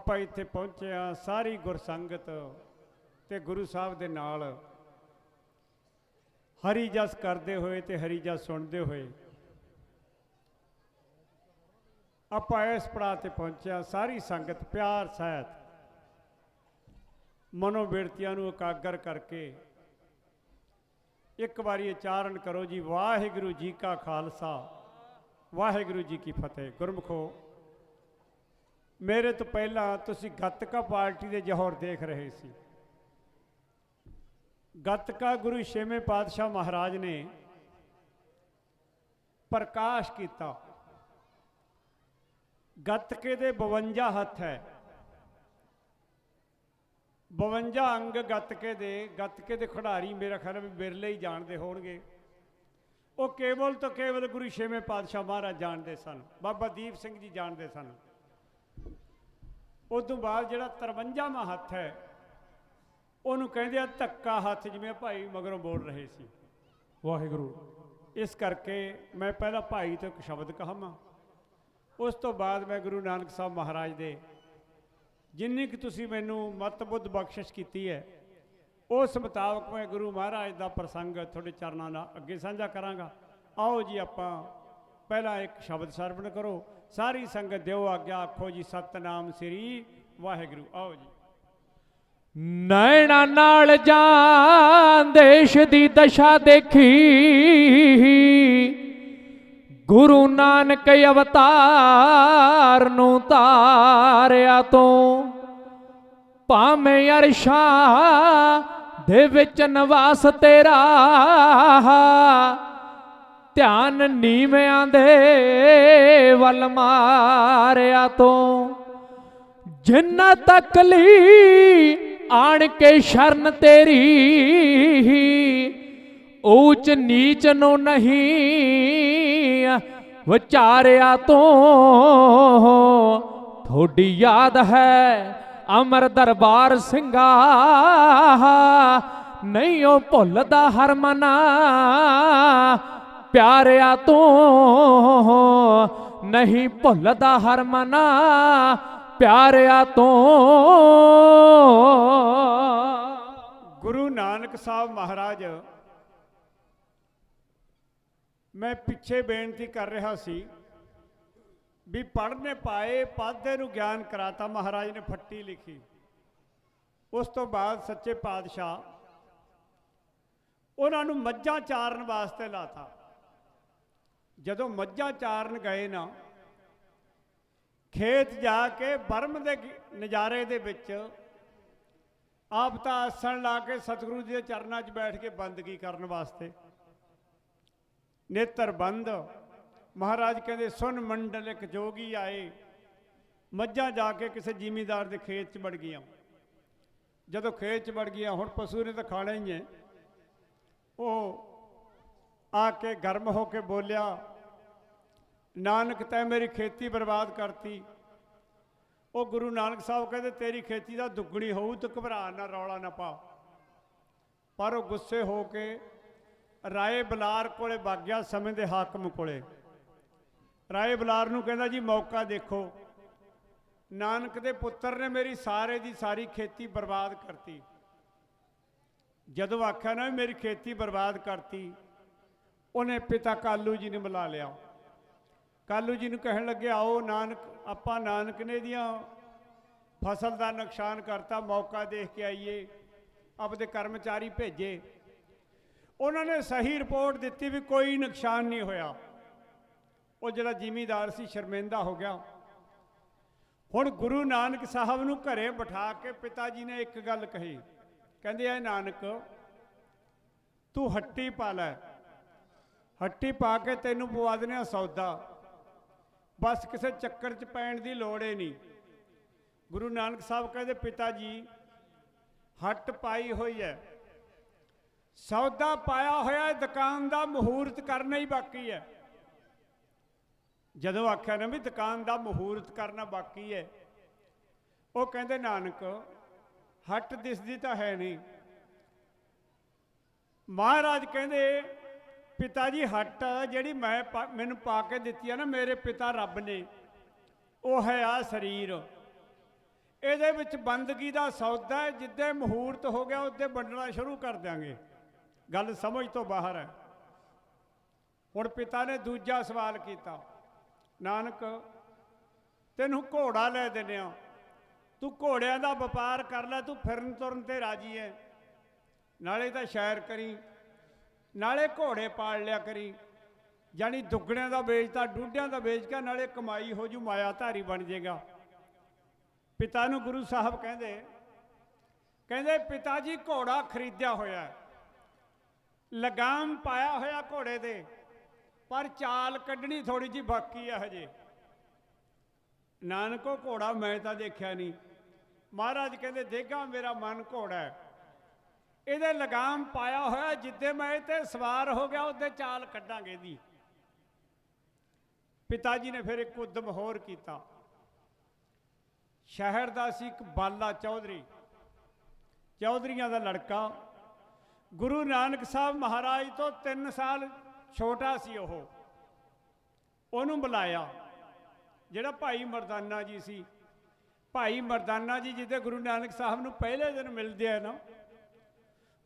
ਆਪਾਂ ਇੱਥੇ ਪਹੁੰਚੇ ਆ ਸਾਰੀ ਗੁਰਸੰਗਤ ਤੇ ਗੁਰੂ ਸਾਹਿਬ ਦੇ ਨਾਲ। ਹਰੀ ਜਸ ਕਰਦੇ ਹੋਏ ਤੇ ਹਰੀ ਜਸ ਸੁਣਦੇ ਹੋਏ। ਆਪਾਂ ਇਸ ਪੜਾਅ ਤੇ ਪਹੁੰਚਿਆ ਸਾਰੀ ਸੰਗਤ, ਪਿਆਰ, ਸਹਿਤ। ਮਨੋ ਬਿਰਤੀਆਂ ਨੂੰ ਇਕਾਗਰ ਕਰਕੇ। ਇੱਕ ਵਾਰੀ ਉਚਾਰਨ ਕਰੋ ਜੀ, ਵਾਹਿਗੁਰੂ ਜੀ ਕਾ ਖਾਲਸਾ, ਵਾਹਿਗੁਰੂ ਜੀ ਕੀ ਫਤਿਹ। ਗੁਰਮਖੋ ਮੇਰੇ ਤੋਂ ਪਹਿਲਾਂ ਤੁਸੀਂ ਗੱਤਕਾ ਪਾਰਟੀ ਦੇ ਜੋਹਰ ਦੇਖ ਰਹੇ ਸੀ। ਗੱਤਕਾ ਗੁਰੂ ਛੇਵੇਂ ਪਾਤਸ਼ਾਹ ਮਹਾਰਾਜ ਨੇ ਪ੍ਰਕਾਸ਼ ਕੀਤਾ। ਗੱਤਕੇ ਦੇ 52 ਹੱਥ ਹੈ। 52 ਅੰਗ ਗੱਤਕੇ ਦੇ ਗੱਤਕੇ ਦੇ ਖਿਡਾਰੀ ਮੇਰਾ ਖਿਆਲ ਵੀ ਬਿਰਲੇ ਹੀ ਜਾਣਦੇ ਹੋਣਗੇ। ਉਹ ਕੇਵਲ ਤੋਂ ਕੇਵਲ ਗੁਰੂ ਛੇਵੇਂ ਪਾਤਸ਼ਾਹ ਮਹਾਰਾਜ ਜਾਣਦੇ ਸਨ। ਬਾਬਾ ਦੀਪ ਸਿੰਘ ਜੀ ਜਾਣਦੇ ਸਨ। ਉਸ ਤੋਂ ਬਾਅਦ ਜਿਹੜਾ 53ਵਾਂ ਹੱਥ ਹੈ ਉਹਨੂੰ ਕਹਿੰਦੇ ਆ ਧੱਕਾ ਹੱਥ ਜਿਵੇਂ ਭਾਈ ਮਗਰੋਂ ਬੋਲ ਰਹੇ ਸੀ। ਵਾਹਿਗੁਰੂ। ਇਸ ਕਰਕੇ ਮੈਂ ਪਹਿਲਾਂ ਭਾਈ ਤੋਂ ਇੱਕ ਸ਼ਬਦ ਕਹਾਂਗਾ ਉਸ ਤੋਂ ਬਾਅਦ ਮੈਂ ਗੁਰੂ ਨਾਨਕ ਸਾਹਿਬ ਮਹਾਰਾਜ ਦੇ ਜਿੰਨੀ ਕਿ ਤੁਸੀਂ ਮੈਨੂੰ ਮਤ ਬੁੱਧ ਬਖਸ਼ਿਸ਼ ਕੀਤੀ ਹੈ ਉਸ ਮੁਤਾਬਕ ਮੈਂ ਗੁਰੂ ਮਹਾਰਾਜ ਦਾ ਪ੍ਰਸੰਗ ਤੁਹਾਡੇ ਚਰਨਾਂ ਦਾ ਅੱਗੇ ਸਾਂਝਾ ਕਰਾਂਗਾ। ਆਓ ਜੀ ਆਪਾਂ ਪਹਿਲਾ ਇੱਕ ਸ਼ਬਦ ਸਰਵਣ ਕਰੋ, ਸਾਰੀ ਸੰਗਤ ਦਿਓ ਆਗਿਆ, ਆਖੋ ਜੀ, ਸਤਨਾਮ ਸ੍ਰੀ ਵਾਹਿਗੁਰੂ। ਆਓ ਜੀ। ਨੈਣਾ ਨਾਲ ਜਾਨ ਦੇਸ਼ ਦੀ ਦਸ਼ਾ ਦੇਖੀ। ਗੁਰੂ ਨਾਨਕ ਅਵਤਾਰ ਨੂੰ ਤਾਰਿਆ ਤੋਂ, ਭਾਵੇਂ ਅਰਸ਼ਾਂ ਦੇ ਵਿੱਚ ਨਿਵਾਸ ਤੇਰਾ ਧਿਆਨ ਨੀਵਿਆਂ ਦੇ ਵੱਲ ਮਾਰਿਆ ਤੋਂ। ਜਿੰਨਾ ਤੱਕ ਲਈ ਆਣ ਕੇ ਸ਼ਰਨ ਤੇਰੀ ਊਚ ਨੀਚ ਨੂੰ ਨਹੀਂ ਵਿਚਾਰਿਆ ਤੋਂ। ਥੋੜੀ ਯਾਦ ਹੈ ਅਮਰ ਦਰਬਾਰ ਸਿੰਘਾ ਨਹੀਂ ਉਹ ਭੁੱਲਦਾ ਹਰ ਮਨਾ ਪਿਆਰਿਆ ਤੋਂ, ਨਹੀਂ ਭੁੱਲਦਾ ਹਰ ਮਨਾ, ਪਿਆਰਿਆ ਤੋਂ। ਗੁਰੂ ਨਾਨਕ ਸਾਹਿਬ ਮਹਾਰਾਜ, ਮੈਂ ਪਿੱਛੇ ਬੇਨਤੀ ਕਰ ਰਿਹਾ ਸੀ ਵੀ ਪੜ੍ਹਨੇ ਪਾਏ ਪਾਦੇ ਨੂੰ ਗਿਆਨ ਕਰਾਤਾ ਮਹਾਰਾਜ ਨੇ ਫੱਟੀ ਲਿਖੀ। ਉਸ ਤੋਂ ਬਾਅਦ ਸੱਚੇ ਪਾਤਸ਼ਾਹ ਉਹਨਾਂ ਨੂੰ ਮੱਝਾਂ ਚਾਰਨ ਵਾਸਤੇ ਲਾਤਾ। ਜਦੋਂ ਮੱਝਾਂ ਚਾਰਨ ਗਏ ਨਾ, ਖੇਤ ਜਾ ਕੇ ਬਰਮ ਦੇ ਨਜ਼ਾਰੇ ਦੇ ਵਿੱਚ ਆਪ ਤਾਂ ਆਸਣ ਲਾ ਕੇ ਸਤਿਗੁਰੂ ਜੀ ਦੇ ਚਰਨਾਂ 'ਚ ਬੈਠ ਕੇ ਬੰਦਗੀ ਕਰਨ ਵਾਸਤੇ। ਨੇਤਰ ਬੰਦ, ਮਹਾਰਾਜ ਕਹਿੰਦੇ, ਸੁਨ ਮੰਡਲ ਇੱਕ ਜੋਗੀ ਆਏ। ਮੱਝਾਂ ਜਾ ਕੇ ਕਿਸੇ ਜ਼ਿਮੀਂਦਾਰ ਦੇ ਖੇਤ 'ਚ ਵੜ ਗਈਆਂ। ਜਦੋਂ ਖੇਤ 'ਚ ਵੜ ਗਈਆਂ, ਹੁਣ ਪਸ਼ੂ ਨੇ ਤਾਂ ਖਾਣਾ ਹੀ ਹੈ ਉਹ ਆ ਕੇ ਗਰਮ ਹੋ ਕੇ ਬੋਲਿਆ ਨਾਨਕ ਤੈ ਮੇਰੀ ਖੇਤੀ ਬਰਬਾਦ ਕਰਤੀ। ਉਹ ਗੁਰੂ ਨਾਨਕ ਸਾਹਿਬ ਕਹਿੰਦੇ, ਤੇਰੀ ਖੇਤੀ ਦਾ ਦੁੱਗਣੀ ਹੋਊ, ਤੂੰ ਘਬਰਾ ਨਾ, ਰੌਲਾ ਨਾ ਪਾ। ਪਰ ਉਹ ਗੁੱਸੇ ਹੋ ਕੇ ਰਾਏ ਬਲਾਰ ਕੋਲੇ ਵਗ ਸਮੇਂ ਦੇ ਹਾਕਮ ਕੋਲੇ। ਰਾਏ ਬਲਾਰ ਨੂੰ ਕਹਿੰਦਾ, ਜੀ, ਮੌਕਾ ਦੇਖੋ। ਨਾਨਕ ਦੇ ਪੁੱਤਰ ਨੇ ਮੇਰੀ ਸਾਰੇ ਦੀ ਸਾਰੀ ਖੇਤੀ ਬਰਬਾਦ ਕਰਤੀ। ਜਦੋਂ ਆਖਿਆ ਨਾ ਵੀ ਮੇਰੀ ਖੇਤੀ ਬਰਬਾਦ ਕਰਤੀ, ਉਹਨੇ ਪਿਤਾ ਕਾਲੂ ਜੀ ਨੇ ਬੁਲਾ ਲਿਆ। ਕਾਲੂ ਜੀ ਨੂੰ ਕਹਿਣ ਲੱਗੇ, ਆਓ ਨਾਨਕ, ਆਪਾਂ ਨਾਨਕ ਨੇ ਦੀਆਂ ਫਸਲ ਦਾ ਨੁਕਸਾਨ ਕਰਤਾ, ਮੌਕਾ ਦੇਖ ਕੇ ਆਈਏ, ਆਪਦੇ ਕਰਮਚਾਰੀ ਭੇਜੇ। ਉਹਨਾਂ ਨੇ ਸਹੀ ਰਿਪੋਰਟ ਦਿੱਤੀ ਵੀ ਕੋਈ ਨੁਕਸਾਨ ਨਹੀਂ ਹੋਇਆ। ਉਹ ਜਿਹੜਾ ਜ਼ਿਮੀਦਾਰ ਸੀ, ਸ਼ਰਮਿੰਦਾ ਹੋ ਗਿਆ। ਹੁਣ ਗੁਰੂ ਨਾਨਕ ਸਾਹਿਬ ਨੂੰ ਘਰੇ ਬਿਠਾ ਕੇ ਪਿਤਾ ਜੀ ਨੇ ਇੱਕ ਗੱਲ ਕਹੀ। ਕਹਿੰਦੇ, ਐ ਨਾਨਕ, ਤੂੰ ਹੱਟੀ ਪਾ ਲੈ। ਹੱਟੀ ਪਾ ਕੇ ਤੈਨੂੰ ਪਵਾ ਦਿੰਦੇ ਆ ਸੌਦਾ। ਬਸ ਕਿਸੇ ਚੱਕਰ 'ਚ ਪੈਣ ਦੀ ਲੋੜ ਏ ਨਹੀਂ। ਗੁਰੂ ਨਾਨਕ ਸਾਹਿਬ ਕਹਿੰਦੇ, ਪਿਤਾ ਜੀ, ਹੱਟ ਪਾਈ ਹੋਈ ਹੈ। ਸੌਦਾ ਪਾਇਆ ਹੋਇਆ ਹੈ, ਦੁਕਾਨ ਦਾ ਮਹੂਰਤ ਕਰਨਾ ਹੀ ਬਾਕੀ ਹੈ। ਜਦੋਂ ਆਖਿਆ ਨਾ ਵੀ ਦੁਕਾਨ ਦਾ ਮਹੂਰਤ ਕਰਨਾ ਬਾਕੀ ਹੈ, ਉਹ ਕਹਿੰਦੇ, ਨਾਨਕ, ਹੱਟ ਦਿਸਦੀ ਤਾਂ ਹੈ ਨਹੀਂ। ਮਹਾਰਾਜ ਕਹਿੰਦੇ ਪਿਤਾ ਜੀ, ਹੱਟ ਜਿਹੜੀ ਮੈਂ ਪਾ- ਮੈਨੂੰ ਪਾ ਕੇ ਦਿੱਤੀ ਆ ਨਾ, ਮੇਰੇ ਪਿਤਾ ਰੱਬ ਨੇ, ਉਹ ਹੈ ਆ ਸਰੀਰ। ਇਹਦੇ ਵਿੱਚ ਬੰਦਗੀ ਦਾ ਸੌਦਾ ਹੈ, ਜਿੱਦੇ ਮਹੂਰਤ ਹੋ ਗਿਆ, ਉਹਦੇ ਵੰਡਣਾ ਸ਼ੁਰੂ ਕਰ ਦਿਆਂਗੇ। ਗੱਲ ਸਮਝ ਤੋਂ ਬਾਹਰ ਹੈ। ਹੁਣ ਪਿਤਾ ਨੇ ਦੂਜਾ ਸਵਾਲ ਕੀਤਾ। ਨਾਨਕ, ਤੈਨੂੰ ਘੋੜਾ ਲੈ ਦਿੰਦੇ ਆ। ਤੂੰ ਘੋੜਿਆਂ ਦਾ ਵਪਾਰ ਕਰ ਲੈ, ਤੂੰ ਫਿਰਨ ਤੁਰਨ ਤੇ ਰਾਜੀ ਹੈ ਨਾਲੇ ਤਾਂ ਸ਼ਾਇਰ ਕਰੀ। ਨਾਲੇ ਘੋੜੇ ਪਾਲ ਲਿਆ ਕਰੀ। ਜਾਨੀ ਦੁੱਗਣਿਆਂ ਦਾ ਵੇਚਤਾ ਡੂਡਿਆਂ ਦਾ ਵੇਚ ਕੇ ਨਾਲੇ ਕਮਾਈ ਹੋ ਜੂ ਮਾਇਆ ਧਾਰੀ ਬਣ ਜਾਏਗਾ ਪਿਤਾ ਨੂੰ ਗੁਰੂ ਸਾਹਿਬ ਕਹਿੰਦੇ ਕਹਿੰਦੇ ਪਿਤਾ ਜੀ ਘੋੜਾ ਖਰੀਦਿਆ ਹੋਇਆ ਹੈ। ਲਗਾਮ ਪਾਇਆ ਹੋਇਆ ਘੋੜੇ ਦੇ ਪਰ ਚਾਲ ਕੱਢਣੀ ਥੋੜੀ ਜੀ ਬਾਕੀ ਹੈ ਹਜੇ। ਨਾਨਕੋ ਘੋੜਾ ਮੈਂ ਤਾਂ ਦੇਖਿਆ ਨਹੀਂ। ਮਹਾਰਾਜ ਕਹਿੰਦੇ ਦੇਗਾ ਮੇਰਾ ਮਨ ਘੋੜਾ ਹੈ। ਇਹਦੇ ਲਗਾਮ ਪਾਇਆ ਹੋਇਆ, ਜਿੱਦੇ ਮੈਂ ਇਹ ਤੇ ਸਵਾਰ ਹੋ ਗਿਆ, ਉਹਦੇ ਚਾਲ ਕੱਢਾਂਗੇ ਦੀ ਪਿਤਾ ਜੀ ਨੇ ਫਿਰ ਇੱਕ ਉਦਮ ਹੋਰ ਕੀਤਾ। ਸ਼ਹਿਰ ਦਾ ਸੀ ਇੱਕ ਬਾਲਾ ਚੌਧਰੀ। ਚੌਧਰੀਆਂ ਦਾ ਲੜਕਾ। ਗੁਰੂ ਨਾਨਕ ਸਾਹਿਬ ਮਹਾਰਾਜ ਤੋਂ 3 ਸਾਲ ਛੋਟਾ ਸੀ ਉਹ। ਉਹਨੂੰ ਬੁਲਾਇਆ। ਜਿਹੜਾ ਭਾਈ ਮਰਦਾਨਾ ਜੀ ਸੀ। ਭਾਈ ਮਰਦਾਨਾ ਜੀ ਜਿਹਦੇ ਗੁਰੂ ਨਾਨਕ ਸਾਹਿਬ ਨੂੰ ਪਹਿਲੇ ਦਿਨ ਮਿਲਦੇ ਆ ਨਾ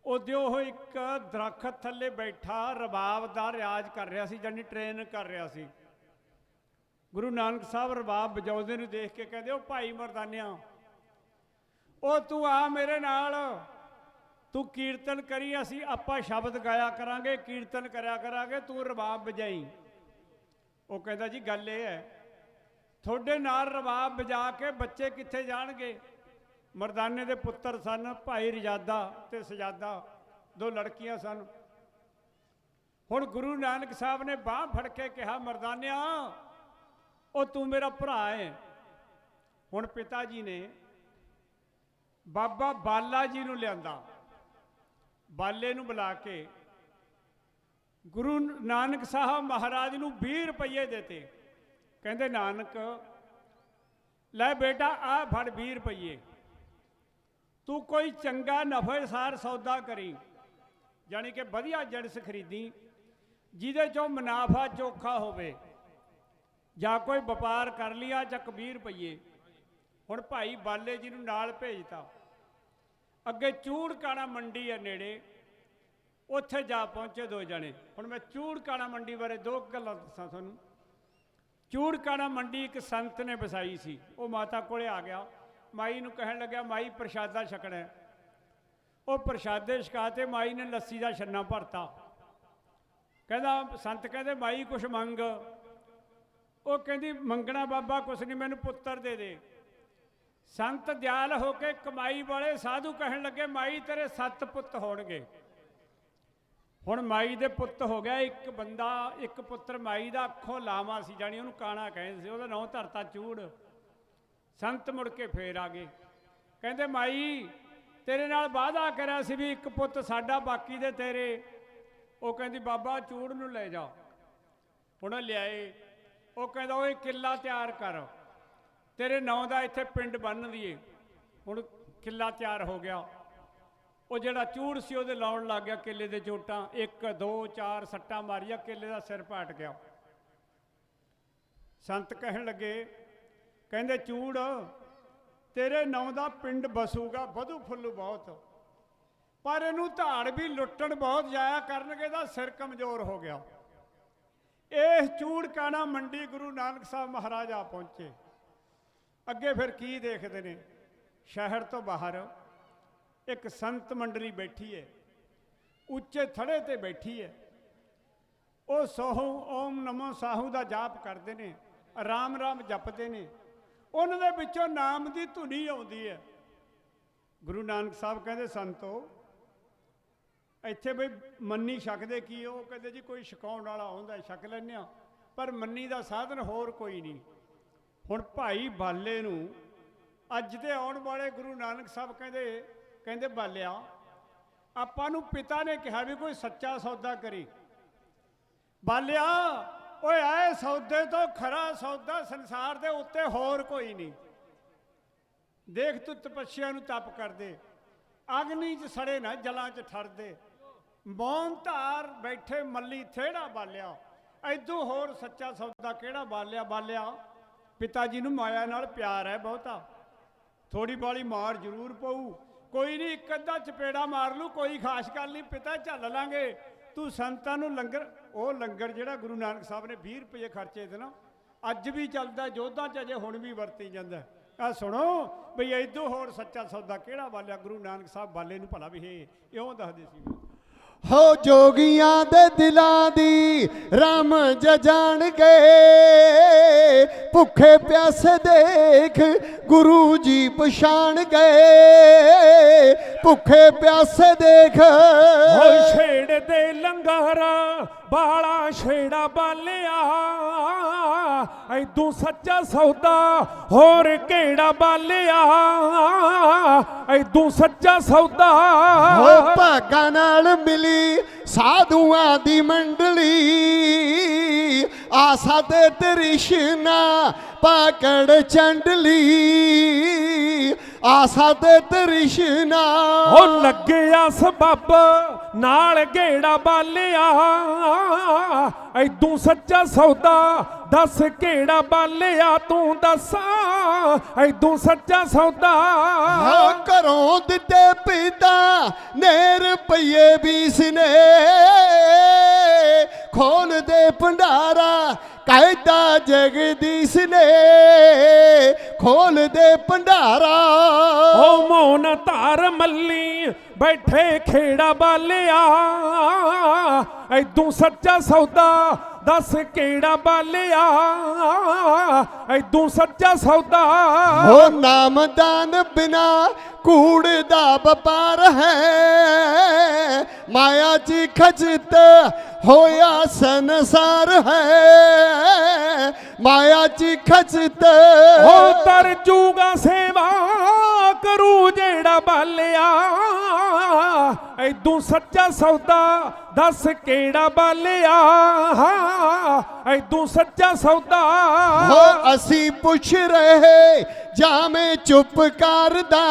ਉਹਦੇ ਉਹ ਇੱਕ ਦਰਖਤ ਥੱਲੇ ਬੈਠਾ, ਰਬਾਬ ਦਾ ਰਿਆਜ਼ ਕਰ ਰਿਹਾ ਸੀ ਜਾਨੀ ਟ੍ਰੇਨ ਕਰ ਰਿਹਾ ਸੀ। ਗੁਰੂ ਨਾਨਕ ਸਾਹਿਬ ਰਬਾਬ ਵਜਾਉਂਦੇ ਨੂੰ ਦੇਖ ਕੇ ਕਹਿੰਦੇ, ਉਹ ਭਾਈ ਮਰਦਾਨਿਆ, ਉਹ ਤੂੰ ਆ ਮੇਰੇ ਨਾਲ। ਤੂੰ ਕੀਰਤਨ ਕਰੀ, ਅਸੀਂ ਆਪਾਂ ਸ਼ਬਦ ਗਾਇਆ ਕਰਾਂਗੇ, ਕੀਰਤਨ ਕਰਿਆ ਕਰਾਂਗੇ, ਤੂੰ ਰਬਾਬ ਵਜਾਈ। ਉਹ ਕਹਿੰਦਾ, ਜੀ, ਗੱਲ ਇਹ ਹੈ, ਤੁਹਾਡੇ ਨਾਲ ਰਬਾਬ ਵਜਾ ਕੇ ਬੱਚੇ ਕਿੱਥੇ ਜਾਣਗੇ? ਮਰਦਾਨੇ ਦੇ ਪੁੱਤਰ ਸਨ, ਭਾਈ ਰਜਾਦਾ ਤੇ ਸਜਾਦਾ, ਦੋ ਲੜਕੀਆਂ ਸਨ। ਹੁਣ ਗੁਰੂ ਨਾਨਕ ਸਾਹਿਬ ਨੇ ਬਾਹ ਫੜ ਕੇ ਕਿਹਾ, ਮਰਦਾਨਿਆ, ਉਹ ਤੂੰ ਮੇਰਾ ਭਰਾ ਹੈ ਹੁਣ ਪਿਤਾ ਜੀ ਨੇ ਬਾਬਾ ਬਾਲਾ ਜੀ ਨੂੰ ਲਿਆਂਦਾ। ਬਾਲੇ ਨੂੰ ਬੁਲਾ ਕੇ ਗੁਰੂ ਨਾਨਕ ਸਾਹਿਬ ਮਹਾਰਾਜ ਨੂੰ 20 ਰੁਪਏ ਦਿੱਤੇ। ਕਹਿੰਦੇ, ਨਾਨਕ, ਲੈ ਬੇਟਾ, ਆ ਫੜ 20 ਰੁਪਏ ਤੂੰ ਕੋਈ ਚੰਗਾ ਨਫੇਸਾਰ ਸੌਦਾ ਕਰੀ। ਯਾਨੀ ਕਿ ਵਧੀਆ ਜਿਣਸ ਖਰੀਦੀ, ਜਿਹਦੇ ਚੋਂ ਮੁਨਾਫਾ ਚੋਖਾ ਹੋਵੇ। ਜਾਂ ਕੋਈ ਵਪਾਰ ਕਰ ਲਿਆ ਚੱਕ 20 ਰੁਪਏ ਹੁਣ ਭਾਈ ਬਾਲੇ ਜੀ ਨੂੰ ਨਾਲ ਭੇਜਤਾ। ਅੱਗੇ ਚੂੜ ਚੂੜਕਾਣਾ ਮੰਡੀ ਹੈ ਨੇੜੇ। ਉੱਥੇ ਜਾ ਪਹੁੰਚੇ ਦੋ ਜਣੇ। ਹੁਣ ਮੈਂ ਚੂੜ ਚੂੜਕਾਣਾ ਮੰਡੀ ਬਾਰੇ ਦੋ ਗੱਲਾਂ ਦੱਸਾਂ ਤੁਹਾਨੂੰ। ਚੂੜ ਚੂੜਕਾਣਾ ਮੰਡੀ ਇੱਕ ਸੰਤ ਨੇ ਵਸਾਈ ਸੀ। ਉਹ ਮਾਤਾ ਕੋਲੇ ਆ ਗਿਆ। ਮਾਈ ਨੂੰ ਕਹਿਣ ਲੱਗਿਆ, ਮਾਈ ਪ੍ਰਸ਼ਾਦਾ ਛਕਣਾ ਹੈ। ਉਹ ਪ੍ਰਸ਼ਾਦੇ ਛਕਾ ਤੇ ਮਾਈ ਨੇ ਲੱਸੀ ਦਾ ਛੰਨਾ ਭਰਤਾ। ਕਹਿੰਦਾ, ਸੰਤ ਕਹਿੰਦੇ, ਮਾਈ ਕੁਛ ਮੰਗ। ਉਹ ਕਹਿੰਦੀ, ਮੰਗਣਾ ਬਾਬਾ ਕੁਛ ਨਹੀਂ, ਮੈਨੂੰ ਪੁੱਤਰ ਦੇ ਦੇ। ਸੰਤ ਦਿਆਲ ਹੋ ਕੇ ਕਮਾਈ ਵਾਲੇ ਸਾਧੂ ਕਹਿਣ ਲੱਗੇ, ਮਾਈ ਤੇਰੇ ਸੱਤ ਪੁੱਤ ਹੋਣਗੇ। ਹੁਣ ਮਾਈ ਦੇ ਪੁੱਤ ਹੋ ਗਿਆ ਇੱਕ ਬੰਦਾ, ਇੱਕ ਪੁੱਤਰ ਮਾਈ ਦਾ ਅੱਖੋਂ ਲਾਵਾ ਸੀ, ਜਾਣੀ ਉਹਨੂੰ ਕਾਣਾ ਕਹਿੰਦੇ ਸੀ, ਉਹਦਾ ਨਾਂ ਧਰਤਾ ਚੂੜ। ਸੰਤ ਮੁੜ ਕੇ ਫੇਰ ਆ ਗਏ। ਕਹਿੰਦੇ, ਮਾਈ, ਤੇਰੇ ਨਾਲ ਵਾਅਦਾ ਕਰਿਆ ਸੀ ਵੀ ਇੱਕ ਪੁੱਤ ਸਾਡਾ ਬਾਕੀ ਦੇ ਤੇਰੇ। ਉਹ ਕਹਿੰਦੀ, ਬਾਬਾ, ਚੂੜ ਨੂੰ ਲੈ ਜਾ। ਹੁਣ ਲਿਆਏ। ਉਹ ਕਹਿੰਦਾ, ਓਏ, ਕਿੱਲਾ ਤਿਆਰ ਕਰ। ਤੇਰੇ ਨਾਂ ਦਾ ਇੱਥੇ ਪਿੰਡ ਬੰਨ ਦਈਏ ਹੁਣ ਕਿੱਲਾ ਤਿਆਰ ਹੋ ਗਿਆ। ਉਹ ਜਿਹੜਾ ਚੂੜ ਸੀ, ਉਹਦੇ ਲਾਉਣ ਲੱਗ ਗਿਆ ਕਿੱਲੇ ਦੇ ਚੋਟਾਂ। 1 2 4 ਸੱਟਾਂ ਮਾਰੀਆਂ, ਕਿੱਲੇ ਦਾ ਸਿਰ ਪਾਟ ਗਿਆ। ਸੰਤ ਕਹਿਣ ਲੱਗੇ ਕਹਿੰਦੇ ਚੂੜ, ਤੇਰੇ ਨਾਂ ਦਾ ਪਿੰਡ ਬਸੂਗਾ, ਵਧੂ ਫੁੱਲੂ ਬਹੁਤ। ਪਰ ਇਹਨੂੰ ਧਾੜ ਵੀ ਲੁੱਟਣ ਬਹੁਤ ਜਾਇਆ ਕਰਨਗੇ ਦਾ ਸਿਰ ਕਮਜ਼ੋਰ ਹੋ ਗਿਆ। ਇਹ ਚੂੜ ਕਾਣਾ ਮੰਡੀ ਗੁਰੂ ਨਾਨਕ ਸਾਹਿਬ ਮਹਾਰਾਜ ਆ ਪਹੁੰਚੇ। ਅੱਗੇ ਫਿਰ ਕੀ ਦੇਖਦੇ ਨੇ? ਸ਼ਹਿਰ ਤੋਂ ਬਾਹਰ ਇੱਕ ਸੰਤ ਮੰਡਲੀ ਬੈਠੀ ਹੈ ਉੱਚੇ ਥੜੇ ਤੇ ਬੈਠੀ ਹੈ ਉਹ ਸੋਹੂ ਓਮ ਨਮੋ ਸਾਹੂ ਦਾ ਜਾਪ ਕਰਦੇ ਨੇ, ਰਾਮ ਰਾਮ ਜਪਦੇ ਨੇ। ਉਹਨਾਂ ਦੇ ਵਿੱਚੋਂ ਨਾਮ ਦੀ ਧੁਨੀ ਆਉਂਦੀ ਹੈ। ਗੁਰੂ ਨਾਨਕ ਸਾਹਿਬ ਕਹਿੰਦੇ, ਸੰਤੋ, ਇੱਥੇ ਬਈ ਮੰਨੀ ਛਕਦੇ ਕੀ ਉਹ ਕਹਿੰਦੇ, ਜੀ, ਕੋਈ ਛਕਾਉਣ ਵਾਲਾ ਹੁੰਦਾ ਛਕ ਲੈਂਦੇ ਆ ਪਰ ਮੰਨੀ ਦਾ ਸਾਧਨ ਹੋਰ ਕੋਈ ਨਹੀਂ। ਹੁਣ ਭਾਈ ਬਾਲੇ ਨੂੰ ਅੱਜ ਦੇ ਆਉਣ ਵਾਲੇ ਗੁਰੂ ਨਾਨਕ ਸਾਹਿਬ ਕਹਿੰਦੇ ਕਹਿੰਦੇ, ਬਾਲਿਆ, ਆਪਾਂ ਨੂੰ ਪਿਤਾ ਨੇ ਕਿਹਾ ਵੀ ਕੋਈ ਸੱਚਾ ਸੌਦਾ ਕਰੀ। ਬਾਲਿਆ ਓਏ ਆਏ ਸੌਦੇ ਤੋਂ ਖਰਾ ਸੌਦਾ ਸੰਸਾਰ ਦੇ ਉੱਤੇ ਹੋਰ ਕੋਈ ਨਹੀਂ। ਦੇਖ ਤੂੰ ਤਪੱਸਿਆ ਨੂੰ ਤਪ ਕਰਦੇ। ਅਗਨੀ 'ਚ ਸੜੇ ਨਾ, ਜਲਾਂ 'ਚ ਠਰਦੇ। ਮੌਨ ਧਾਰ ਬੈਠੇ ਮੱਲੀ ਥੇੜਾ ਬਾਲਿਆ। ਐਦੋਂ ਹੋਰ ਸੱਚਾ ਸੌਦਾ ਕਿਹੜਾ ਬਾਲਿਆ? ਬਾਲਿਆ, ਪਿਤਾ ਜੀ ਨੂੰ ਮਾਇਆ ਨਾਲ ਪਿਆਰ ਹੈ ਬਹੁਤਾ। ਥੋੜੀ ਬਾਲੀ ਮਾਰ ਜ਼ਰੂਰ ਪਊ। ਕੋਈ ਨਹੀਂ ਇੱਕ ਅੱਧਾ ਚਪੇੜਾ ਮਾਰ ਲੂ ਕੋਈ ਖਾਸ ਗੱਲ ਨਹੀਂ, ਪਿਤਾ ਝੱਲ ਲਾਂਗੇ। ਤੂੰ ਸੰਤਾਂ ਨੂੰ ਲੰਗਰ, ਉਹ ਲੰਗਰ ਜਿਹੜਾ ਗੁਰੂ ਨਾਨਕ ਸਾਹਿਬ ਨੇ 20 ਰੁਪਏ ਖਰਚੇ ਤੇ ਨਾ, ਅੱਜ ਵੀ ਚੱਲਦਾ, ਜੋਧਾਂ ਚ ਅਜੇ ਹੁਣ ਵੀ ਵਰਤੀ ਜਾਂਦਾ। ਆ ਸੁਣੋ ਬਈ ਐਦੋ ਹੋਰ ਸੱਚਾ ਸੌਦਾ ਕਿਹੜਾ ਬਾਲਿਆ ਗੁਰੂ ਨਾਨਕ ਸਾਹਿਬ ਬਾਲੇ ਨੂੰ ਭਲਾ ਵੀ ਇਹ, ਇਉਂ ਦੱਸਦੇ ਸੀ। ਹੋ ਜੋਗੀਆਂ ਦੇ ਦਿਲਾਂ ਦੀ ਰਾਮ ਜਾਣ ਗਏ ਭੁੱਖੇ ਪਿਆਸੇ ਦੇਖ ਗੁਰੂ ਜੀ ਪਛਾਣ ਗਏ ਭੁੱਖੇ ਪਿਆਸੇ ਦੇਖ। ਓਏ ਛੇੜ ਦੇ ਲੰਗਾਰਾ ਬਾਲਾ ਛੇੜਾ ਬਾਲਿਆ। ਐਦੂ ਸੱਚਾ ਸੌਦਾ ਹੋਰ ਕਿਹੜਾ ਬਾਲਿਆ। ਐਦੂ ਸੱਚਾ ਸੌਦਾ। ਓ ਭਾਗਾਂ ਨਾਲ ਮਿਲੀ ਸਾਧੂਆਂ ਦੀ ਮੰਡਲੀ। ਆਸਾ ਤੇ ਤ੍ਰਿਸ਼ਨਾ ਪਾਕੜ ਚੰਡਲੀ। ਆਸਾ ਤੇ ਤ੍ਰਿਸ਼ਨਾ। ਓ ਲੱਗਿਆ ਸਬੱਬ ਨਾਲ ਗੇੜਾ ਬਾਲਿਆ। ਐਦੂ ਸੱਚਾ ਸੌਦਾ ਦੱਸ ਕਿਹੜਾ ਬਾਲਿਆ ਤੂੰ ਦੱਸ। ਐਦੂ ਸੱਚਾ ਸੌਦਾ। ਹਾਂ ਘਰੋਂ ਦਿੱਤੇ ਪਿਤਾ ਨੇ ਰੁਪਈਏ ਬੀਸ ਨੇ ਖੋਲ ਦੇ ਭੰਡਾਰਾ ਕਾਇਦਾ ਜਗਦੀਸ਼ ਨੇ ਖੋਲ ਦੇ ਭੰਡਾਰਾ। ਓ ਮੌਨ ਧਾਰ ਮੱਲੀ ਬੈਠੇ ਖੇੜਾ ਬਾਲਿਆ। ਐਦੂ ਸੱਚਾ ਸੌਦਾ ਦੱਸ ਕਿਹੜਾ ਬਾਲਿਆ। ਐਦੂ ਸੱਚਾ ਸੌਦਾ ਹੋ ਨਾਮਦਾਨ ਬਿਨਾ ਕੂੜ ਦਾ ਵਪਾਰ ਹੈ। ਮਾਇਆ ਜੀ ਖਜਤ ਹੋਇਆ ਸੰਸਾਰ ਹੈ। ਮਾਇਆ ਜੀ ਖਜਤ ਓ ਤਰ ਜੂਗਾ ਸੇਵਾ ਕਰੂ ਜਿਹੜਾ ਬਾਲਿਆ। ਐਦੂ ਸੱਚਾ ਸੌਦਾ ਦੱਸ ਕਿਹੜਾ ਬਾਲਿਆ। ਐਦੂ ਸੱਚਾ ਸੌਦਾ ਹੋ ਅਸੀਂ ਪੁੱਛ ਰਹੇ ਜਾਵੇਂ ਚੁੱਪ ਕਰਦਾ।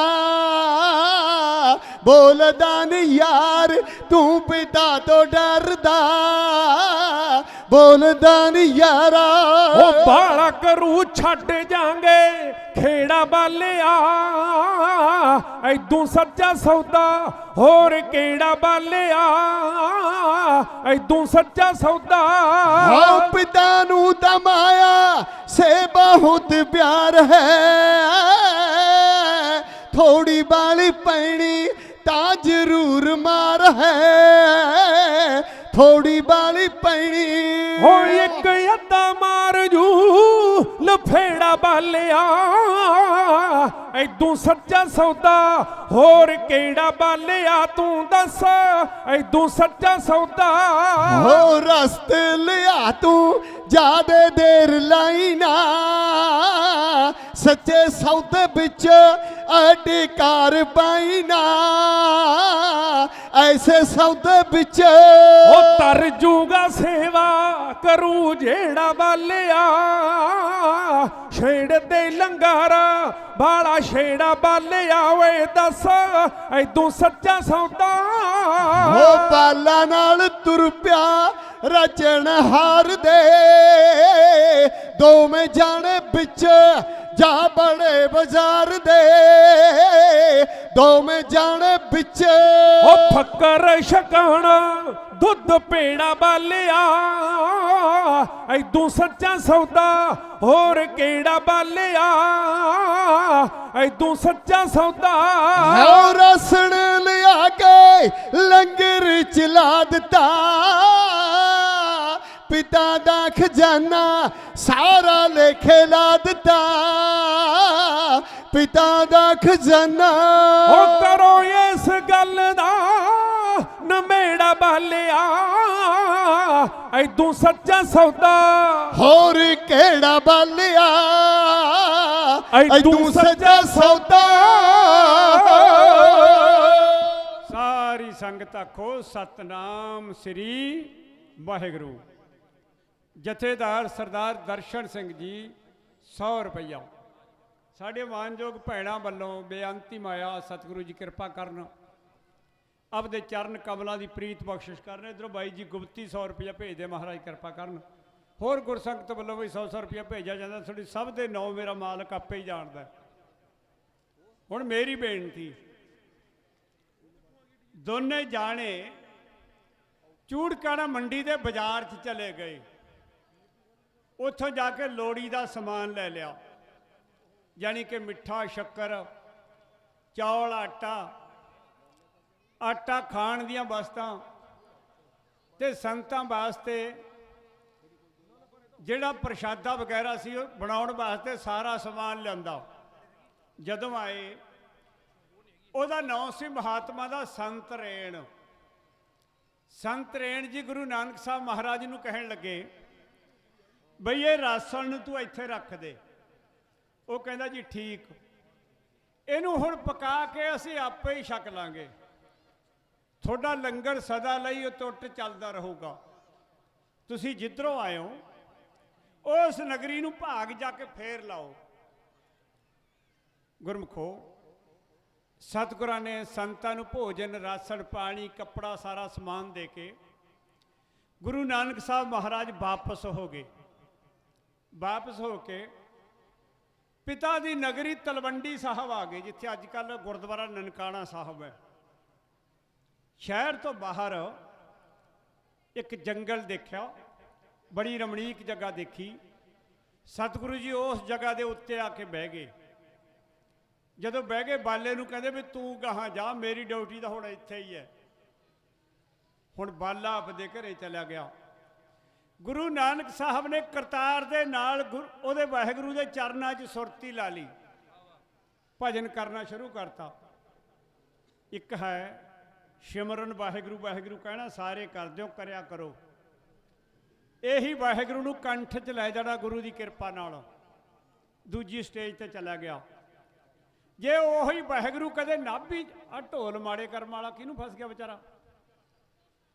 ਬੋਲਦਾ ਨੀ ਯਾਰ ਤੂੰ ਪਿਤਾ ਤੋਂ ਡਰਦਾ। ਬੋਲਦਾ ਨੀ ਯਾਰਾ। ਉਹ ਬਾਲਾ ਕਰੂ ਛੱਡ ਜਾਂਗੇ ਖੇੜਾ ਬਾਲਿਆ। ਐਦੂ ਸੱਚਾ ਸੌਦਾ ਹੋਰ ਕਿਹੜਾ ਬਾਲਿਆ। ਐਦੂ ਸੱਚਾ ਸੌਦਾ। ਹੋ ਪਿਤਾ ਨੂੰ ਤਾਂ ਮਾਇਆ ਸੇ ਬਹੁਤ ਪਿਆਰ ਹੈ। ਥੋੜੀ ਬਾਲੀ ਪੈਣੀ ਤਾਂ ਜ਼ਰੂਰ ਮਾਰ ਹੈ। ਥੋੜੀ ਬਾਲੀ ਪੈਣੀ। ਹੋ ਇੱਕ ਅੱਧਾ ਮਾਰ ਜੂ ਲਫੇੜਾ ਬਾਲਿਆ। ਐਦੂ ਸੱਚਾ ਸੌਦਾ ਹੋਰ ਕਿਹੜਾ ਬਾਲਿਆ ਤੂੰ ਦੱਸ? ਐਦੂ ਸੱਚਾ ਸੌਦਾ। ਹੋ ਰਸਤੇ ਲਿਆ ਤੂੰ ਜਾਦੇ ਦੇਰ ਲਾਈ ਨਾ। ਸੱਚੇ ਸੌਦੇ ਵਿੱਚ ਅਟਿਕਾਰ ਪਾਈ ਨਾ। ਐਸੇ ਸੌਦੇ ਵਿੱਚ ਉਹ ਤਰ ਜੂਗਾ ਸੇਵਾ ਕਰੂ ਜਿਹੜਾ ਬਾਲਿਆ। ਛੇੜ ਦੇ ਲੰਗਰ ਬਾਲਾ ਛੇੜਾ ਬਾਲਿਆ ਓਏ ਦੱਸ ਐਦੂ ਸੱਚਾ ਸੌਦਾ। ਹੋ ਪਾਲਾ ਨਾਲ ਤੁਰ ਪਿਆ ਰਚਣ ਹਾਰ ਦੇ। ਦੋਵੇਂ ਜਾਣੇ ਵਿੱਚ ਜਾ ਬੜੇ ਬਾਜ਼ਾਰ ਦੇ। ਦੋਵੇਂ ਜਾਣੇ ਵਿੱਚ ਉਹ ਫੱਕਰ ਛਕਾਣਾ ਦੁੱਧ ਪੇੜਾ ਬਾਲਿਆ। ਐਦੂ ਸੱਚਾ ਸੌਦਾ ਹੋਰ ਕਿਹੜਾ ਬਾਲਿਆ। ਐਦੂ ਸੱਚਾ ਸੌਦਾ। ਹੋ ਰਸਣ ਲਿਆ ਕੇ ਲੰਗਰ ਚਲਾ ਦਿੱਤਾ। ਪਿਤਾ ਦਾ ਖਜ਼ਾਨਾ ਸਾਰਾ ਲੇਖੇ ਲਾ ਦਿੱਤਾ। ਪਿਤਾ ਦਾ ਖਜ਼ਾਨਾ। ਉਹ ਕਰੋ ਇਸ ਗੱਲ ਦਾ ਨਮੇੜਾ ਬਾਲਿਆ। ਐਦੂ ਸੱਚਾ ਸੌਦਾ। ਹੋਰ ਕਿਹੜਾ ਬਾਲਿਆ? ਐਦੂ ਸੱਚਾ ਸੌਦਾ। ਸਾਰੀ ਸੰਗਤ ਆਖੋ ਸਤਨਾਮ ਸ੍ਰੀ ਵਾਹਿਗੁਰੂ। ਜਥੇਦਾਰ ਸਰਦਾਰ ਦਰਸ਼ਨ ਸਿੰਘ ਜੀ 100 ਰੁਪਈਆ। ਸਾਡੇ ਮਾਨਯੋਗ ਭੈਣਾਂ ਵੱਲੋਂ ਬੇਅੰਤੀ ਮਾਇਆ, ਸਤਿਗੁਰੂ ਜੀ ਕਿਰਪਾ ਕਰਨ। ਆਪਦੇ ਚਰਨ ਕਮਲਾਂ ਦੀ ਪ੍ਰੀਤ ਬਖਸ਼ਿਸ਼ ਕਰਨ। ਇਧਰੋਂ ਬਾਈ ਜੀ ਗੁਪਤੀ 100 ਰੁਪਈਆ ਭੇਜਦੇ, ਮਹਾਰਾਜ ਕਿਰਪਾ ਕਰਨ। ਹੋਰ ਗੁਰਸੰਗਤ ਵੱਲੋਂ ਵੀ 100 100 ਰੁਪਈਆ ਭੇਜਿਆ ਜਾਂਦਾ। ਤੁਹਾਡੀ ਸਭ ਦੇ ਨਾਂ ਮੇਰਾ ਮਾਲਕ ਆਪੇ ਹੀ ਜਾਣਦਾ ਹੁਣ ਮੇਰੀ ਬੇਨਤੀ, ਦੋਨੇ ਜਾਣੇ ਚੂੜਕਾਣਾ ਮੰਡੀ ਦੇ ਬਾਜ਼ਾਰ 'ਚ ਚਲੇ ਗਏ। ਉੱਥੋਂ ਜਾ ਕੇ ਲੋੜੀ ਦਾ ਸਮਾਨ ਲੈ ਲਿਆ। ਯਾਨੀ ਕਿ ਮਿੱਠਾ, ਸ਼ੱਕਰ, ਚੌਲ, ਆਟਾ ਆਟਾ ਖਾਣ ਦੀਆਂ ਵਸਤਾਂ ਤੇ ਸੰਤਾਂ ਵਾਸਤੇ ਜਿਹੜਾ ਪ੍ਰਸ਼ਾਦਾ ਵਗੈਰਾ ਸੀ ਉਹ ਬਣਾਉਣ ਵਾਸਤੇ ਸਾਰਾ ਸਮਾਨ ਲਿਆਂਦਾ। ਜਦੋਂ ਆਏ, ਉਹਦਾ ਨਾਮ ਸੀ ਮਹਾਤਮਾ ਦਾ ਸੰਤ ਰੇਣ। ਸੰਤ ਰੇਣ ਜੀ ਗੁਰੂ ਨਾਨਕ ਸਾਹਿਬ ਮਹਾਰਾਜ ਨੂੰ ਕਹਿਣ ਲੱਗੇ ਬਈ ਇਹ ਰਾਸਣ ਨੂੰ ਤੂੰ ਇੱਥੇ ਰੱਖ ਦੇ। ਉਹ ਕਹਿੰਦਾ ਜੀ ਠੀਕ। ਇਹਨੂੰ ਹੁਣ ਪਕਾ ਕੇ ਅਸੀਂ ਆਪੇ ਹੀ ਛਕ ਲਾਂਗੇ। ਤੁਹਾਡਾ ਲੰਗਰ ਸਦਾ ਲਈ ਉਹ ਟੁੱਟ ਚੱਲਦਾ ਰਹੂਗਾ। ਤੁਸੀਂ ਜਿੱਧਰੋਂ ਆਏ ਹੋ, ਉਸ ਨਗਰੀ ਨੂੰ ਭਾਗ ਜਾ ਕੇ ਫੇਰ ਲਾਓ। ਗੁਰਮਖੋ, ਸਤਿਗੁਰਾਂ ਨੇ ਸੰਤਾਂ ਨੂੰ ਭੋਜਨ ਰਾਸਣ ਪਾਣੀ, ਕੱਪੜਾ, ਸਾਰਾ ਸਮਾਨ ਦੇ ਕੇ ਗੁਰੂ ਨਾਨਕ ਸਾਹਿਬ ਮਹਾਰਾਜ ਵਾਪਸ ਹੋ ਗਏ। ਵਾਪਸ ਹੋ ਕੇ ਪਿਤਾ ਦੀ ਨਗਰੀ ਤਲਵੰਡੀ ਸਾਹਿਬ ਆ ਗਏ, ਜਿੱਥੇ ਅੱਜ ਕੱਲ ਗੁਰਦੁਆਰਾ ਨਨਕਾਣਾ ਸਾਹਿਬ ਹੈ। ਸ਼ਹਿਰ ਤੋਂ ਬਾਹਰ ਇੱਕ ਜੰਗਲ ਦੇਖਿਆ, ਬੜੀ ਰਮਣੀਕ ਜਗ੍ਹਾ ਦੇਖੀ। ਸਤਿਗੁਰੂ ਜੀ ਉਸ ਜਗ੍ਹਾ ਦੇ ਉੱਤੇ ਆ ਕੇ ਬਹਿ ਗਏ। ਜਦੋਂ ਬਹਿ ਗਏ, ਬਾਲੇ ਨੂੰ ਕਹਿੰਦੇ ਵੀ ਤੂੰ ਕਹਾਂ ਜਾ, ਮੇਰੀ ਡਿਊਟੀ ਤਾਂ ਹੁਣ ਇੱਥੇ ਹੀ ਹੈ। ਹੁਣ ਬਾਲਾ ਆਪਦੇ ਘਰੇ ਚਲਾ ਗਿਆ। ਗੁਰੂ ਨਾਨਕ ਸਾਹਿਬ ਨੇ ਕਰਤਾਰ ਦੇ ਨਾਲ ਗੁਰ- ਉਹਦੇ ਵਾਹਿਗੁਰੂ ਦੇ ਚਰਨਾਂ 'ਚ ਸੁਰਤੀ ਲਾ ਲਈ। ਭਜਨ ਕਰਨਾ ਸ਼ੁਰੂ ਕਰਤਾ। ਇੱਕ ਹੈ, ਸਿਮਰਨ ਵਾਹਿਗੁਰੂ ਵਾਹਿਗੁਰੂ ਕਹਿਣਾ ਸਾਰੇ ਕਰਦਿਓ, ਕਰਿਆ ਕਰੋ। ਇਹੀ ਵਾਹਿਗੁਰੂ ਨੂੰ ਕੰਠ 'ਚ ਲੈ ਜਾਣਾ ਗੁਰੂ ਦੀ ਕਿਰਪਾ ਨਾਲ। ਦੂਜੀ ਸਟੇਜ ਤੇ ਚਲਾ ਗਿਆ। ਜੇ ਉਹੀ ਵਾਹਿਗੁਰੂ ਕਦੇ ਨਾਭੀ ਆ ਢੋਲ ਮਾੜੇ ਕਰਮ ਵਾਲਾ ਕਿਹਨੂੰ ਫਸ ਗਿਆ ਵਿਚਾਰਾ?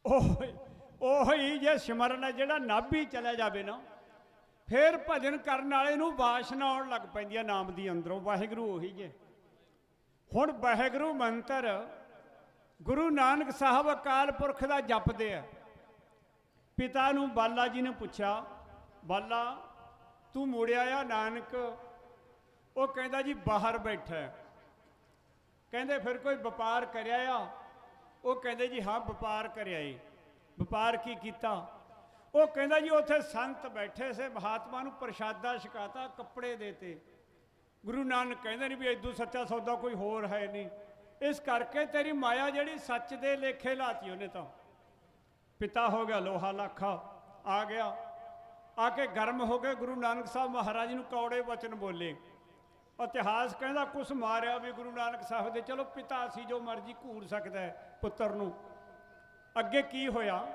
ਉਹੀ ਉਹੀ ਜੇ ਸਿਮਰਨ ਹੈ ਜਿਹੜਾ ਨਾਭੀ ਚਲਾ ਜਾਵੇ ਨਾ, ਫਿਰ ਭਜਨ ਕਰਨ ਵਾਲੇ ਨੂੰ ਵਾਸ਼ਨਾ ਆਉਣ ਲੱਗ ਪੈਂਦੀ ਆ ਨਾਮ ਦੀ ਅੰਦਰੋਂ, ਵਾਹਿਗੁਰੂ ਉਹੀ ਜੇ। ਹੁਣ ਵਾਹਿਗੁਰੂ ਮੰਤਰ ਗੁਰੂ ਨਾਨਕ ਸਾਹਿਬ ਅਕਾਲ ਪੁਰਖ ਦਾ ਜਪਦੇ ਆ। ਪਿਤਾ ਨੂੰ ਬਾਲਾ ਜੀ ਨੇ ਪੁੱਛਿਆ, ਬਾਲਾ, ਤੂੰ ਮੁੜਿਆ ਆ ਨਾਨਕ? ਉਹ ਕਹਿੰਦਾ ਜੀ, ਬਾਹਰ ਬੈਠਾ ਕਹਿੰਦੇ, ਫਿਰ ਕੋਈ ਵਪਾਰ ਕਰਿਆ ਆ? ਉਹ ਕਹਿੰਦੇ ਜੀ, ਹਾਂ, ਵਪਾਰ ਕਰਿਆ ਏ। ਵਪਾਰ ਕੀ ਕੀਤਾ? ਉਹ ਕਹਿੰਦਾ ਜੀ, ਉੱਥੇ ਸੰਤ ਬੈਠੇ ਸੇ, ਮਹਾਤਮਾ ਨੂੰ ਪ੍ਰਸ਼ਾਦਾ ਛਕਾਤਾ ਕੱਪੜੇ ਦੇਤੇ ਗੁਰੂ ਨਾਨਕ ਕਹਿੰਦੇ ਨੇ ਵੀ ਇਦੋਂ ਸੱਚਾ ਸੌਦਾ ਕੋਈ ਹੋਰ ਹੈ ਨਹੀਂ। ਇਸ ਕਰਕੇ ਤੇਰੀ ਮਾਇਆ ਜਿਹੜੀ ਸੱਚ ਦੇ ਲੇਖੇ ਲਾਤੀ ਉਹਨੇ ਤਾਂ। ਪਿਤਾ ਹੋ ਗਿਆ, ਲੋਹਾ ਲਾਖਾ, ਆ ਗਿਆ। ਆ ਕੇ ਗਰਮ ਹੋ ਕੇ ਗੁਰੂ ਨਾਨਕ ਸਾਹਿਬ ਮਹਾਰਾਜ ਨੂੰ ਕੌੜੇ ਵਚਨ ਬੋਲੇ। ਇਤਿਹਾਸ ਕਹਿੰਦਾ, ਕੁਛ ਮਾਰਿਆ ਵੀ ਗੁਰੂ ਨਾਨਕ ਸਾਹਿਬ ਦੇ। ਚਲੋ, ਪਿਤਾ ਸੀ ਜੋ ਮਰਜ਼ੀ ਘੂਰ ਸਕਦਾ ਪੁੱਤਰ ਨੂੰ। ਅੱਗੇ ਕੀ ਹੋਇਆ?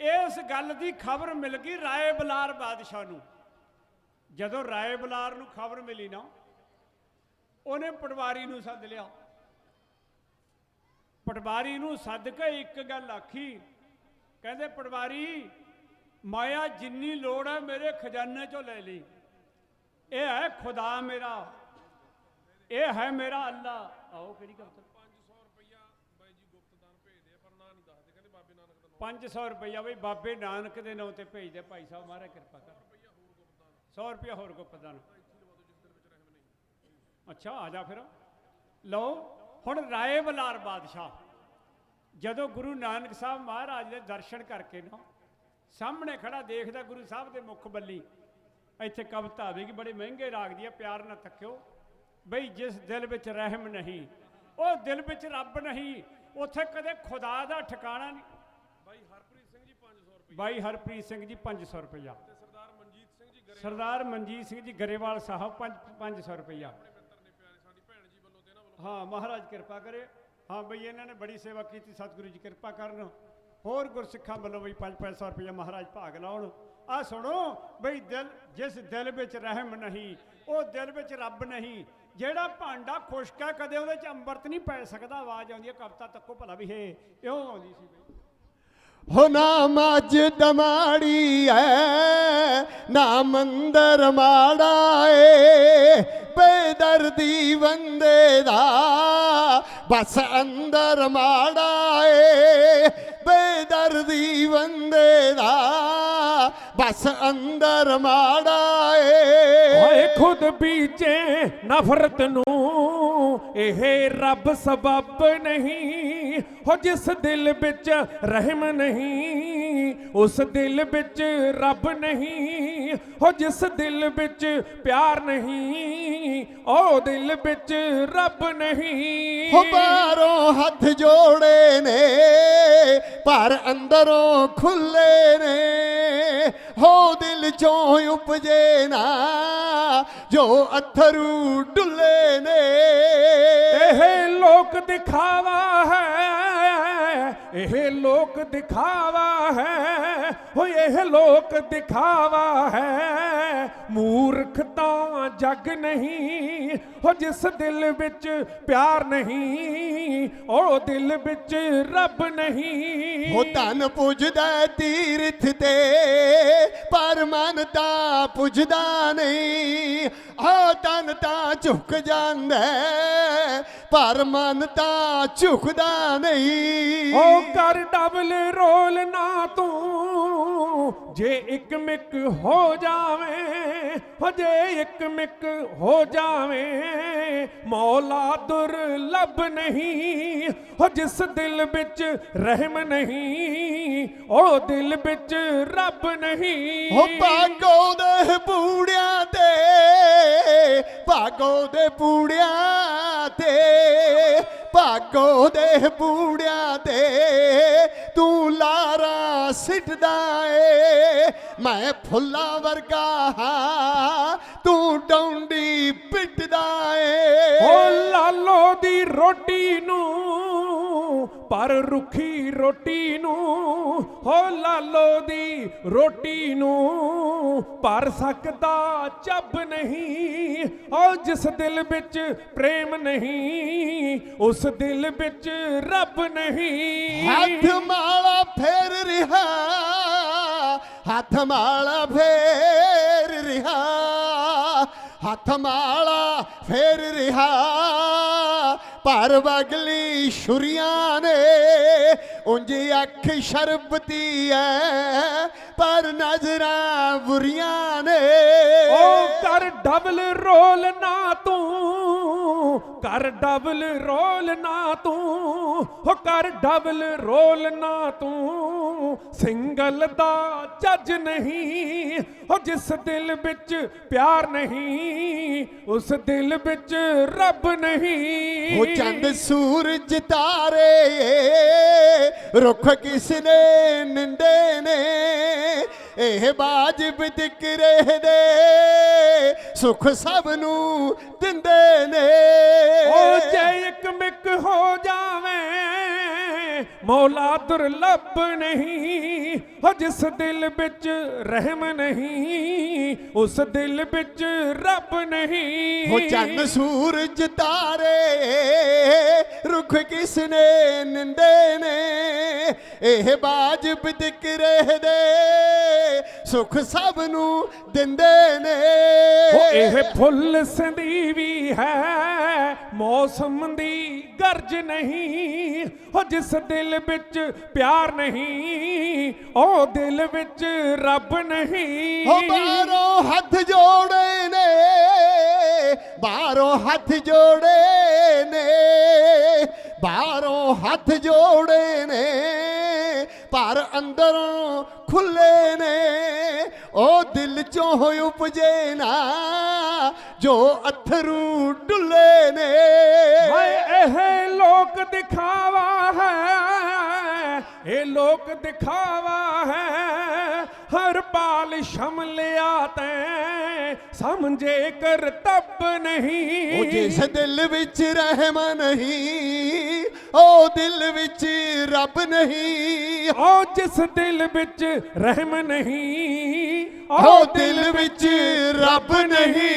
ਇਸ ਗੱਲ ਦੀ ਖਬਰ ਮਿਲ ਗਈ ਰਾਏ ਬਲਾਰ ਬਾਦਸ਼ਾਹ ਨੂੰ। ਜਦੋਂ ਰਾਏ ਬਲਾਰ ਨੂੰ ਖਬਰ ਮਿਲੀ ਨਾ, ਉਹਨੇ ਪਟਵਾਰੀ ਨੂੰ ਸੱਦ ਲਿਆ। ਪਟਵਾਰੀ ਨੂੰ ਸੱਦ ਕੇ ਇੱਕ ਗੱਲ ਆਖੀ, ਕਹਿੰਦੇ, ਪਟਵਾਰੀ, ਮਾਇਆ ਜਿੰਨੀ ਲੋੜ ਹੈ ਮੇਰੇ ਖਜ਼ਾਨੇ ਚੋਂ ਲੈ ਲਈ। ਇਹ ਹੈ ਖੁਦਾ ਮੇਰਾ। ਇਹ ਹੈ ਮੇਰਾ ਅੱਲਾ। ਆਓ, ਕਿਹੜੀ ਕਵਿਤਾ 500 ਰੁਪਇਆ ਬਾਈ ਜੀ ਗੁਪਤ ਦਾਨ ਭੇਜਦੇ ਆ ਪਰ ਨਾਂ ਨਹੀਂ ਦੱਸਦੇ ਕਹਿੰਦੇ ਬਾਬੇ ਨਾਨਕ ਦਾ 500 ਰੁਪਈਆ ਬਈ ਬਾਬੇ ਨਾਨਕ ਦੇ ਨਾਂ ਤੇ ਭੇਜਦੇ, ਭਾਈ ਸਾਹਿਬ ਮਹਾਰਾਜ ਕਿਰਪਾ ਕਰ। 100 ਰੁਪਇਆ ਹੋਰ ਕੋ ਪਤਾ ਅੱਛਾ, ਆ ਜਾ ਫਿਰ। ਲਓ, ਹੁਣ ਰਾਏ ਬਲਾਰ ਬਾਦਸ਼ਾਹ। ਜਦੋਂ ਗੁਰੂ ਨਾਨਕ ਸਾਹਿਬ ਮਹਾਰਾਜ ਦੇ ਦਰਸ਼ਨ ਕਰਕੇ ਨਾ, ਸਾਹਮਣੇ ਖੜਾ ਦੇਖਦਾ ਗੁਰੂ ਸਾਹਿਬ ਦੇ ਮੁਖ ਬੱਲੀ। ਇੱਥੇ ਕਵਿਤਾ ਆਵੇਗੀ ਬੜੇ ਮਹਿੰਗੇ ਰਾਗ ਦੀ ਹੈ ਪਿਆਰ ਨਾਲ ਤੱਕਿਓ ਬਈ ਜਿਸ ਦਿਲ ਵਿੱਚ ਰਹਿਮ ਨਹੀਂ, ਉਹ ਦਿਲ ਵਿੱਚ ਰੱਬ ਨਹੀਂ, ਉੱਥੇ ਕਦੇ ਖੁਦਾ ਦਾ ਠਿਕਾਣਾ ਨਹੀਂ ਬਾਈ ਹਰਪ੍ਰੀਤ ਸਿੰਘ ਜੀ 500 ਰੁਪਏ ਬਾਈ ਹਰਪ੍ਰੀਤ ਸਿੰਘ ਜੀ 500 ਰੁਪਇਆ ਸਰਦਾਰ ਮਨਜੀਤ ਸਿੰਘ ਜੀ ਗਰੇ ਸਰਦਾਰ ਮਨਜੀਤ ਸਿੰਘ ਜੀ ਗਰੇਵਾਲ ਸਾਹਿਬ 500 ਰੁਪਇਆ ਹਾਂ ਮਹਾਰਾਜ ਕਿਰਪਾ ਕਰੇ। ਹਾਂ ਬਈ ਇਹਨਾਂ ਨੇ ਬੜੀ ਸੇਵਾ ਕੀਤੀ ਸਤਿਗੁਰੂ ਜੀ ਕਿਰਪਾ ਕਰਨ। ਹੋਰ ਗੁਰਸਿੱਖਾਂ ਵੱਲੋਂ ਬਈ 5-500 ਰੁਪਇਆ ਮਹਾਰਾਜ ਭਾਗ ਲਾਉਣ। ਆ ਸੁਣੋ ਬਈ ਦਿਲ ਜਿਸ ਦਿਲ ਵਿੱਚ ਰਹਿਮ ਨਹੀਂ ਉਹ ਦਿਲ ਵਿੱਚ ਰੱਬ ਨਹੀਂ। ਜਿਹੜਾ ਭਾਂਡਾ ਖੁਸ਼ਕ ਹੈ ਕਦੇ ਉਹਦੇ ਚ ਅੰਮ੍ਰਿਤ ਨਹੀਂ ਪੈ ਸਕਦਾ ਆਵਾਜ਼ ਆਉਂਦੀ ਹੈ ਕਵਿਤਾ ਤੱਕੋ ਭਲਾ ਵੀ ਹੈ। ਇਉਂ ਆਉਂਦੀ ਸੀ ਬਈ ਹੋ ਨਾ ਮੱਝ ਦਮਾੜੀ ਐ, ਨਾ ਮੰਦਰ ਮਾੜਾ ਏ, ਬੇਦਰਦੀ ਬੰਦੇ ਦਾ, ਬਸ ਅੰਦਰ ਮਾੜਾ ਏ, ਬੇਦਰਦੀ ਬੰਦੇ ਦਾ। ਬਸ ਅੰਦਰ ਮਾੜਾ ਏ ਓਏ ਖੁਦ ਬੀਜੇ ਨਫ਼ਰਤ ਨੂੰ, ਇਹ ਰੱਬ ਸਬਬ ਨਹੀਂ, ਹੋ ਜਿਸ ਦਿਲ ਵਿੱਚ ਰਹਿਮ ਨਹੀਂ। ਉਸ ਦਿਲ ਵਿੱਚ ਰੱਬ ਨਹੀਂ ਹੋ ਜਿਸ ਦਿਲ ਵਿੱਚ ਪਿਆਰ ਨਹੀਂ ਉਹ ਦਿਲ ਵਿੱਚ ਰੱਬ ਨਹੀਂ। ਹੋ ਬਾਹਰੋਂ ਹੱਥ ਜੋੜੇ ਨੇ ਪਰ ਅੰਦਰੋਂ ਖੁੱਲੇ ਨੇ। ਹੋ ਦਿਲ ਚੋਂ ਉਪਜੇ ਨਾ ਜੋ ਅਥਰੂ ਡੁੱਲੇ ਨੇ। ਇਹ ਲੋਕ ਦਿਖਾਵਾ ਹੈ ਇਹ ਲੋਕ ਦਿਖਾਵਾ ਹੈ, ਹੋਏ ਇਹ ਲੋਕ ਦਿਖਾਵਾ ਹੈ। ਮੂਰਖ ਤਾਂ ਜਗ ਨਹੀਂ, ਹੋ ਜਿਸ ਦਿਲ ਵਿੱਚ ਪਿਆਰ ਨਹੀਂ। ਉਹ ਦਿਲ ਵਿੱਚ ਰੱਬ ਨਹੀਂ। ਹੋ ਧਨ ਪੁੱਜਦਾ ਤੀਰਥ ਤੇ ਪਰ ਮਨ ਤਾਂ ਪੁੱਜਦਾ ਨਹੀਂ। ਆ ਤਨ ਤਾਂ ਝੁਕ ਜਾਂਦਾ ਪਰ ਮਨ ਤਾਂ ਝੁਕਦਾ ਨਹੀਂ। ਉਹ ਕਰ ਡਬਲ ਰੋਲ ਨਾ ਤੂੰ। ਜੇ ਇੱਕ ਮਿਕ ਹੋ ਜਾਵੇਂ ਹੋ ਜੇ ਇੱਕ ਮਿਕ ਹੋ ਜਾਵੇਂ, ਮੌਲਾ ਦੁਰਲਭ ਨਹੀਂ, ਹੋ ਜਿਸ ਦਿਲ ਵਿੱਚ ਰਹਿਮ ਨਹੀਂ, ਉਹ ਦਿਲ ਵਿੱਚ ਰੱਬ ਨਹੀਂ। ਹੋ ਭਾਗੋ ਦੇ ਪੂੜਿਆਂ ਤੇ, ਭਾਗੋ ਦੇ ਪੂੜਿਆਂ ਤੇ, ਭਾਗੋ ਦੇ ਪੂੜਿਆਂ ਤੇ ਸਿੱਟਦਾ ਏ। ਮੈਂ ਫੁੱਲਾਂ ਵਰਗਾ ਹਾਂ ਤੂੰ ਡੌਂਡੀ ਪਿੱਟਦਾ ਏ। ਓ ਲਾਲੋ ਦੀ ਰੋਟੀ ਨੂੰ ਪਰ ਰੁੱਖੀ ਰੋਟੀ ਨੂੰ, ਹੋ ਲਾਲੋ ਦੀ ਰੋਟੀ ਨੂੰ, ਪਰ ਸਕਦਾ ਚੱਬ ਨਹੀਂ। ਉਹ ਜਿਸ ਦਿਲ ਵਿੱਚ ਪ੍ਰੇਮ ਨਹੀਂ, ਉਸ ਦਿਲ ਵਿੱਚ ਰੱਬ ਨਹੀਂ। ਹੱਥ ਮਾਲਾ ਫੇਰ ਰਿਹਾ, ਹੱਥ ਮਾਲਾ ਫੇਰ ਰਿਹਾ, ਹੱਥ ਮਾਲਾ ਫੇਰ ਰਿਹਾ। ਪਰ ਵਗਲੀ ਛੁਰੀਆਂ ਨੇ ਉਂਝ ਅੱਖ ਸ਼ਰਬਤੀ ਐ ਪਰ ਨਜ਼ਰਾਂ ਬੁਰੀਆਂ ਨੇ। ਓ ਕਰ ਡਬਲ ਰੋਲ ਨਾ ਤੂੰ ਕਰ ਡਬਲ ਰੋਲ ਨਾ ਤੂੰ, ਹੋ ਕਰ ਡਬਲ ਰੋਲ ਨਾ ਤੂੰ। ਸਿੰਗਲ ਦਾ ਜੱਜ ਨਹੀਂ, ਹੋ ਜਿਸ ਦਿਲ ਵਿੱਚ ਪਿਆਰ ਨਹੀਂ, ਉਸ ਦਿਲ ਵਿੱਚ ਰੱਬ ਨਹੀਂ। ਉਹ ਚੰਦ ਸੂਰਜ ਤਾਰੇ, ਰੁੱਖ ਕਿਸ ਨੇ ਨਿੰਦੇ ਨੇ ਇਹ ਬਾਜਬ ਦਿਕਰੇ ਦੇ ਸੁਖ ਸਭ ਨੂੰ ਦਿੰਦੇ ਨੇ। ਓ ਜੇ ਇੱਕ ਮਿਕ ਹੋ ਜਾਵੇਂ ਮੌਲਾ ਦੁਰਲਭ ਨਹੀਂ ਹੋ ਜਿਸ ਦਿਲ ਵਿੱਚ ਰਹਿਮ ਨਹੀਂ ਉਸ ਦਿਲ ਵਿੱਚ ਰੱਬ ਨਹੀਂ। ਉਹ ਚੰਨ ਸੂਰਜ ਤਾਰੇ ਰੁੱਖ ਕਿਸ ਨੇ ਨਿੰਦੇ ਨੇ। ਇਹ ਬਾਜਬ ਦਿਕਰੇ ਦੇ ਸੁਖ ਸਭ ਨੂੰ ਦਿੰਦੇ ਨੇ। ਉਹ ਇਹ ਫੁੱਲ ਸੰਦੀਵੀ ਹੈ ਮੌਸਮ ਦੀ ਗਰਜ ਨਹੀਂ। ਹੋ ਜਿਸ ਦਿਲ ਵਿੱਚ ਪਿਆਰ ਨਹੀਂ ਉਹ ਦਿਲ ਵਿੱਚ ਰੱਬ ਨਹੀਂ। ਹੋ ਬਾਹਰੋਂ ਹੱਥ ਜੋੜੇ ਨੇ ਬਾਹਰੋਂ ਹੱਥ ਜੋੜੇ ਨੇ। ਬਾਹਰੋਂ ਹੱਥ ਜੋੜੇ ਨੇ, ਪਰ ਅੰਦਰੋਂ ਖੁੱਲੇ ਨੇ। ਉਹ ਦਿਲ ਚੋਂ ਉਪਜੇ ਨਾ, ਜੋ ਅਥਰੂ ਡੁੱਲੇ ਨੇ। ਹਾਏ, ਇਹ ਲੋਕ ਦਿਖਾਵਾ ਹੈ। ਇਹ ਲੋਕ ਦਿਖਾਵਾ ਹੈ ਹਰ ਪਾਲ ਸ਼ਮਲਿਆ ਤੈਂ ਸਮਝੇ ਕਰਤੱਬ ਨਹੀਂ। ਉਹ ਜਿਸ ਦਿਲ ਵਿੱਚ ਰਹਿਮ ਨਹੀਂ ਉਹ ਦਿਲ ਵਿੱਚ ਰੱਬ ਨਹੀਂ। ਉਹ ਜਿਸ ਦਿਲ ਵਿੱਚ ਰਹਿਮ ਨਹੀਂ ਉਹ ਦਿਲ ਵਿੱਚ ਰੱਬ ਨਹੀਂ।